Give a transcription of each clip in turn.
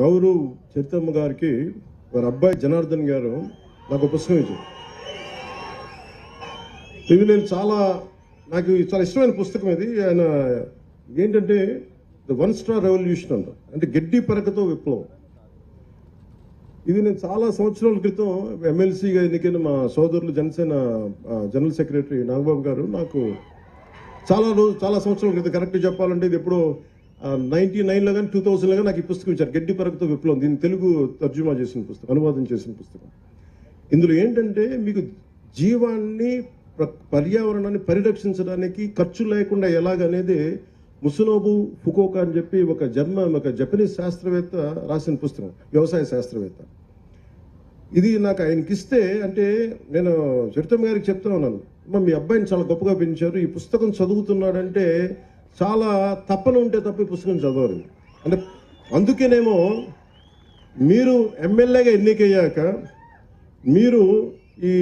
గౌరవ్ చరితమ్మ గారికి వారి అబ్బాయి జనార్దన్ గారు నాకు ఒక పుస్తకం ఇచ్చారు. ఇది నేను చాలా నాకు చాలా ఇష్టమైన పుస్తకం ఇది. ఆయన ఏంటంటే ద వన్ స్టార్ రెవల్యూషన్ అంట. అంటే గడ్డి పరకతో విప్లవం. ఇది నేను చాలా సంవత్సరాల క్రితం ఎమ్మెల్సీగా ఎన్నికైన మా సోదరులు జనసేన జనరల్ సెక్రటరీ నాగబాబు గారు నాకు చాలా రోజు చాలా సంవత్సరాల క్రితం కరెక్ట్ చెప్పాలంటే ఇది ఎప్పుడో నైన్టీ నైన్లో కానీ టూ థౌసండ్లో కానీ నాకు ఈ పుస్తకం ఇచ్చారు. గడ్డి పరకతో విప్లవం. దీన్ని తెలుగు తర్జుమా చేసిన పుస్తకం అనువాదం చేసిన పుస్తకం. ఇందులో ఏంటంటే మీకు జీవాన్ని ప్ర- పర్యావరణాన్ని పరిరక్షించడానికి ఖర్చు లేకుండా ఎలాగనేది ముసునోబు ఫుకోకా అని చెప్పి ఒక జన్మ ఒక జపనీస్ శాస్త్రవేత్త రాసిన పుస్తకం వ్యవసాయ శాస్త్రవేత్త. ఇది నాకు ఆయనకి ఇస్తే అంటే నేను చరితం గారికి చెప్తా ఉన్నాను. మీ అబ్బాయిని చాలా గొప్పగా పెంచారు. ఈ పుస్తకం చదువుతున్నాడంటే చాలా తప్పన ఉంటే తప్ప ఈ పుస్తకం చదవరు అంటే అందుకేనేమో మీరు ఎమ్మెల్యేగా ఎన్నికయ్యాక మీరు ఈ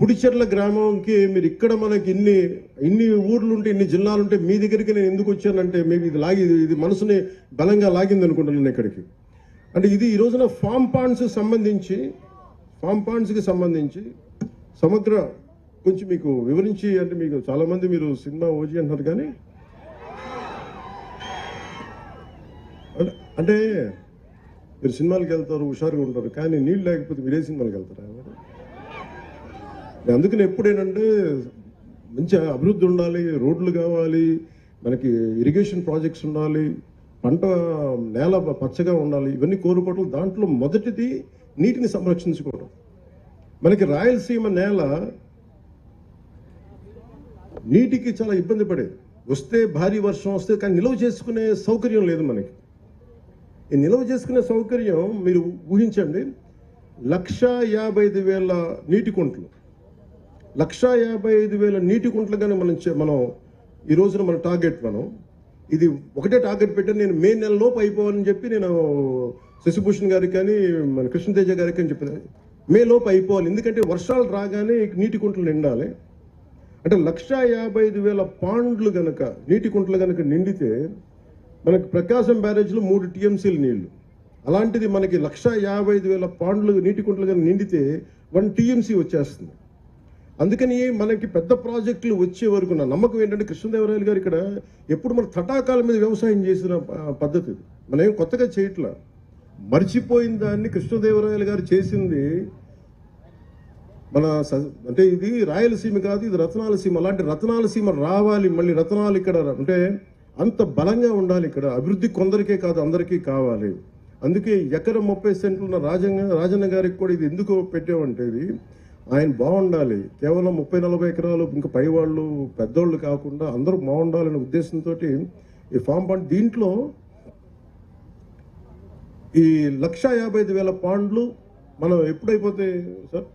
పుడిచెర్ల గ్రామంకి మీరు ఇక్కడ మనకి ఇన్ని ఇన్ని ఊర్లు ఉంటే ఇన్ని జిల్లాలు ఉంటే మీ దగ్గరికి నేను ఎందుకు వచ్చానంటే మేబీ ఇది లాగి ఇది- మనసుని బలంగా లాగింది అనుకుంటున్నాను ఇక్కడికి. అంటే ఇది ఈ రోజున ఫామ్ పాండ్స్ సంబంధించి ఫామ్ పాండ్స్కి సంబంధించి సమగ్ర కొంచెం మీకు వివరించి అంటే మీకు చాలామంది మీరు సినిమా ఓజీ అంటున్నారు కానీ అంటే- మీరు సినిమాలకు వెళ్తారు హుషారుగా ఉంటారు కానీ నీళ్ళు లేకపోతే మీరే సినిమాలకు వెళ్తారా? అందుకని ఎప్పుడేనంటే మంచి అభివృద్ధి ఉండాలి రోడ్లు కావాలి మనకి ఇరిగేషన్ ప్రాజెక్ట్స్ ఉండాలి పంట నేల పచ్చగా ఉండాలి ఇవన్నీ కోరుకోవటం దాంట్లో మొదటిది నీటిని సంరక్షించుకోవడం మనకి రాయలసీమ నేల నీటికి చాలా ఇబ్బంది పడేది. వస్తే భారీ వర్షం వస్తే కానీ నిల్వ చేసుకునే సౌకర్యం లేదు మనకి. ఈ నిల్వ చేసుకునే సౌకర్యం మీరు ఊహించండి. లక్ష యాభై ఐదు వేల నీటి కుంటలు. లక్ష యాభై ఐదు వేల నీటి కుంటలు కానీ మనం చే- మనం ఈ రోజున మన టార్గెట్ మనం. ఇది ఒకటే టార్గెట్ పెట్టాను. నేను మే నెలలోపు అయిపోవాలని చెప్పి నేను శశిభూషణ్ గారికి కానీ మన కృష్ణతేజ గారికి అని చెప్పిన మే లోపు అయిపోవాలి. ఎందుకంటే వర్షాలు రాగానే నీటి కుంటలు నిండాలి. అంటే లక్ష యాభై ఐదు వేల పాండ్లు గనక నీటి కుంటలు గనక నిండితే మనకి ప్రకాశం బ్యారేజ్లో మూడు టీఎంసీలు నీళ్ళు. అలాంటిది మనకి లక్ష యాభై ఐదు వేల పాండ్లు నీటి కుంటలు నిండితే వన్ టీఎంసీ వచ్చేస్తుంది. అందుకని మనకి పెద్ద ప్రాజెక్టులు వచ్చే వరకు నా నమ్మకం ఏంటంటే కృష్ణదేవరాయలు గారు ఇక్కడ ఎప్పుడు మన తటాకాల మీద వ్యవసాయం చేసిన పద్ధతి మనం ఏం కొత్తగా చేయట్లా. మర్చిపోయిన దాన్ని కృష్ణదేవరాయలు గారు చేసింది మన స- అంటే ఇది రాయలసీమ కాదు ఇది రత్నాలసీమ. అలాంటి రత్నాలసీమ రావాలి మళ్ళీ రత్నాలు ఇక్కడ అంటే అంత బలంగా ఉండాలి ఇక్కడ. అభివృద్ధి కొందరికే కాదు అందరికీ కావాలి. అందుకే ఎకరం ముప్పై సెంట్లు ఉన్న రాజంగ రాజన్న గారికి కూడా ఇది ఎందుకు పెట్టామంటే ఇది ఆయన బాగుండాలి. కేవలం ముప్పై నలభై ఎకరాలు ఇంకా పైవాళ్ళు పెద్దోళ్ళు కాకుండా అందరూ బాగుండాలనే ఉద్దేశంతో ఈ ఫామ్ పాండ్ దీంట్లో ఈ లక్ష యాభై ఐదు వేల పాండ్లు మనం ఎప్పుడైపోతే sir?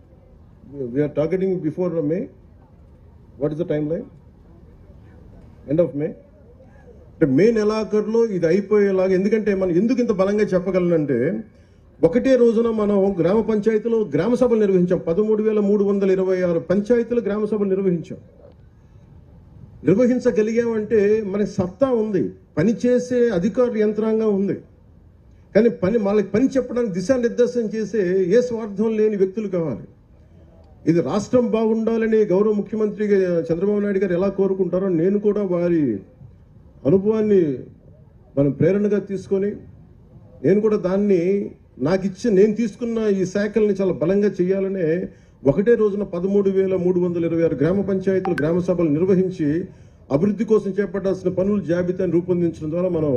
We're targeting before May what is the timeline end of May అంటే మే నెలాఖరులో ఇది అయిపోయేలాగా ఎందుకంటే మనం ఎందుకు ఇంత బలంగా చెప్పగలనంటే ఒకటే రోజున మనం గ్రామ పంచాయతీలో గ్రామ సభలు నిర్వహించాం. పదమూడు వేల మూడు వందల ఇరవై ఆరు పంచాయతీలు గ్రామ సభలు నిర్వహించాం. నిర్వహించగలిగామంటే మన సత్తా ఉంది. పని చేసే అధికారుల యంత్రాంగం ఉంది. కానీ పని వాళ్ళకి పని చెప్పడానికి దిశానిర్దేశం చేసే ఏ స్వార్థం లేని వ్యక్తులు కావాలి. ఇది రాష్ట్రం బాగుండాలని గౌరవ ముఖ్యమంత్రి చంద్రబాబు నాయుడు గారు ఎలా కోరుకుంటారో నేను కూడా వారి అనుభవాన్ని మనం ప్రేరణగా తీసుకొని నేను కూడా దాన్ని నాకు ఇచ్చి నేను తీసుకున్న ఈ శాఖల్ని చాలా బలంగా చేయాలనే ఒకటే రోజున పదమూడు వేల మూడు వందల ఇరవై ఆరు గ్రామ పంచాయతీలు గ్రామ సభలు నిర్వహించి అభివృద్ధి కోసం చేపట్టాల్సిన పనుల జాబితాను రూపొందించడం ద్వారా మనం